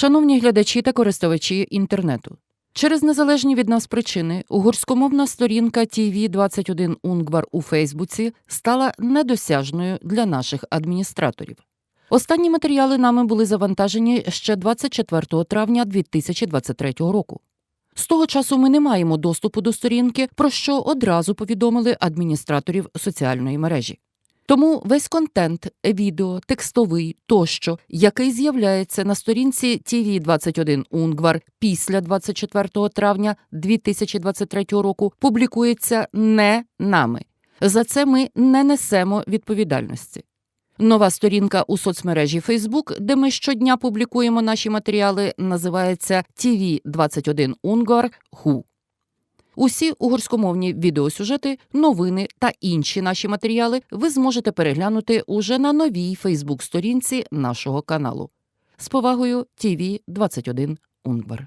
Шановні глядачі та користувачі інтернету. Через незалежні від нас причини угорськомовна сторінка tv 21 Унгвар у Фейсбуці стала недосяжною для наших адміністраторів. Останні матеріали нами були завантажені ще 24 травня 2023 року. З того часу ми не маємо доступу до сторінки, про що одразу повідомили адміністраторів соціальної мережі. Тому весь контент, відео, текстовий тощо, який з'являється на сторінці tv 21 Унгвар після 24 травня 2023 року, публікується не нами. За це ми не несемо відповідальності. Нова сторінка у соцмережі Facebook, де ми щодня публікуємо наші матеріали, називається tv 21 Унгвар Ху. Усі угорськомовні відеосюжети, новини та інші наші матеріали ви зможете переглянути уже на новій Фейсбук-сторінці нашого каналу. З повагою ТІВІ 21 Унгвар.